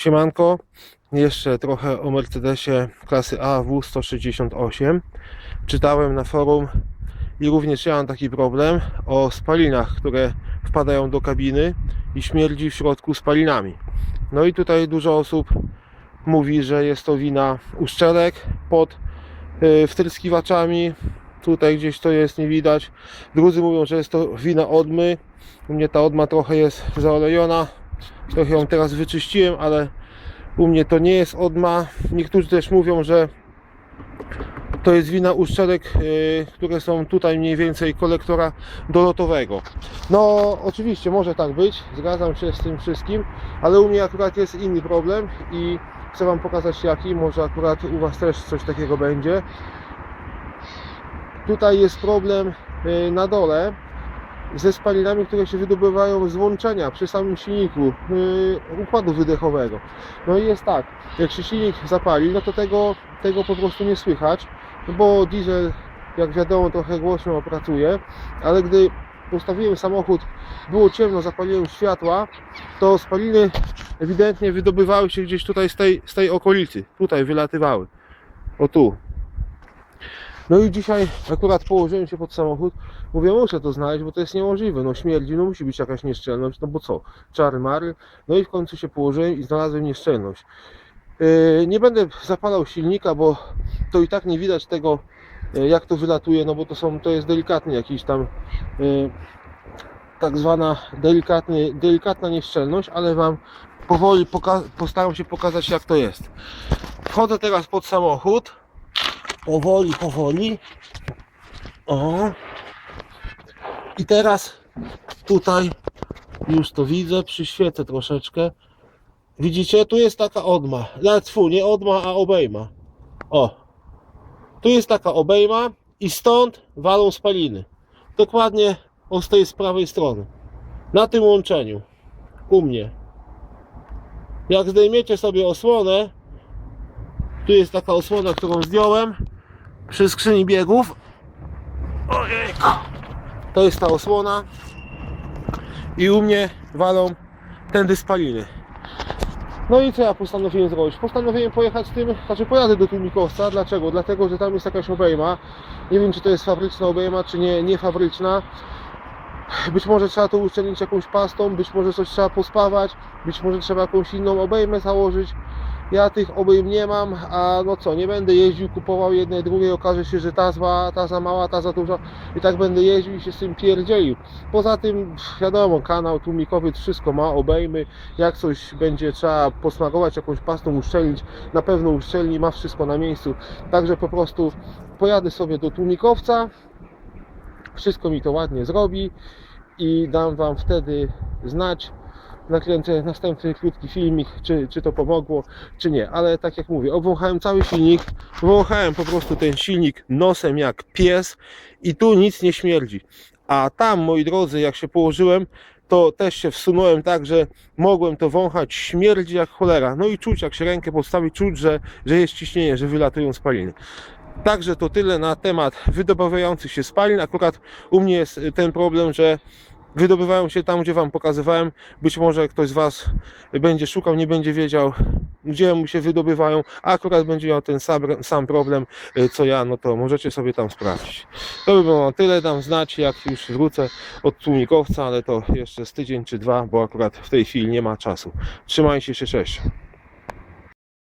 Siemanko, jeszcze trochę o Mercedesie klasy AW 168. Czytałem na forum i również ja mam taki problem o spalinach, które wpadają do kabiny i śmierdzi w środku spalinami. No i tutaj dużo osób mówi, że jest to wina uszczelek pod y, wtryskiwaczami. Tutaj gdzieś to jest, nie widać. Drudzy mówią, że jest to wina odmy. U mnie ta odma trochę jest zaolejona. Trochę ją teraz wyczyściłem, ale u mnie to nie jest odma. Niektórzy też mówią, że to jest wina uszczelek, yy, które są tutaj mniej więcej kolektora dolotowego. No, oczywiście może tak być, zgadzam się z tym wszystkim, ale u mnie akurat jest inny problem i chcę Wam pokazać jaki. Może akurat u Was też coś takiego będzie. Tutaj jest problem yy, na dole ze spalinami, które się wydobywają z łączenia przy samym silniku yy, układu wydechowego. No i jest tak, jak się silnik zapali, no to tego, tego po prostu nie słychać, bo diesel, jak wiadomo, trochę głośno pracuje, ale gdy postawiłem samochód, było ciemno, zapaliłem światła, to spaliny ewidentnie wydobywały się gdzieś tutaj z tej, z tej okolicy, tutaj wylatywały, o tu, no i dzisiaj akurat położyłem się pod samochód. Mówię, muszę to znaleźć, bo to jest niemożliwe. No śmierdzi, no musi być jakaś nieszczelność, no bo co? Czary mary. No i w końcu się położyłem i znalazłem nieszczelność. Yy, nie będę zapalał silnika, bo to i tak nie widać tego, yy, jak to wylatuje, no bo to są, to jest delikatny jakiś tam yy, tak zwana delikatny, delikatna nieszczelność, ale Wam powoli postaram się pokazać jak to jest. Wchodzę teraz pod samochód powoli, powoli. O. I teraz tutaj już to widzę, przyświecę troszeczkę. Widzicie, tu jest taka odma. Nawet fu, nie odma, a obejma. O. Tu jest taka obejma i stąd walą spaliny. Dokładnie o z tej z prawej strony. Na tym łączeniu. U mnie. Jak zdejmiecie sobie osłonę, tu jest taka osłona, którą zdjąłem przy skrzyni biegów. Ojejku. To jest ta osłona. I u mnie walą tędy spaliny. No i co ja postanowiłem zrobić? Postanowiłem pojechać tym, znaczy pojadę do Tłumikowca. Dlaczego? Dlatego, że tam jest jakaś obejma. Nie wiem, czy to jest fabryczna obejma, czy nie, nie fabryczna. Być może trzeba to uszczelnić jakąś pastą, być może coś trzeba pospawać, być może trzeba jakąś inną obejmę założyć. Ja tych obejm nie mam, a no co, nie będę jeździł, kupował jednej, drugiej, okaże się, że ta zła, ta za mała, ta za duża i tak będę jeździł i się z tym pierdzielił. Poza tym, wiadomo, kanał tłumikowiec wszystko ma, obejmy, jak coś będzie trzeba posmarować, jakąś pastą uszczelnić, na pewno uszczelni, ma wszystko na miejscu. Także po prostu pojadę sobie do tłumikowca, wszystko mi to ładnie zrobi i dam Wam wtedy znać, nakręcę następny krótki filmik, czy, czy to pomogło, czy nie. Ale tak jak mówię, obwąchałem cały silnik, wąchałem po prostu ten silnik nosem jak pies i tu nic nie śmierdzi. A tam, moi drodzy, jak się położyłem, to też się wsunąłem tak, że mogłem to wąchać, śmierdzi jak cholera. No i czuć, jak się rękę postawi, czuć, że, że jest ciśnienie, że wylatują spaliny. Także to tyle na temat wydobywających się spalin. Akurat u mnie jest ten problem, że wydobywają się tam, gdzie Wam pokazywałem. Być może ktoś z Was będzie szukał, nie będzie wiedział, gdzie mu się wydobywają, a akurat będzie miał ten sam, sam problem, y, co ja, no to możecie sobie tam sprawdzić. To by było tyle, dam znać, jak już wrócę od tłumikowca, ale to jeszcze z tydzień czy dwa, bo akurat w tej chwili nie ma czasu. Trzymajcie się, cześć.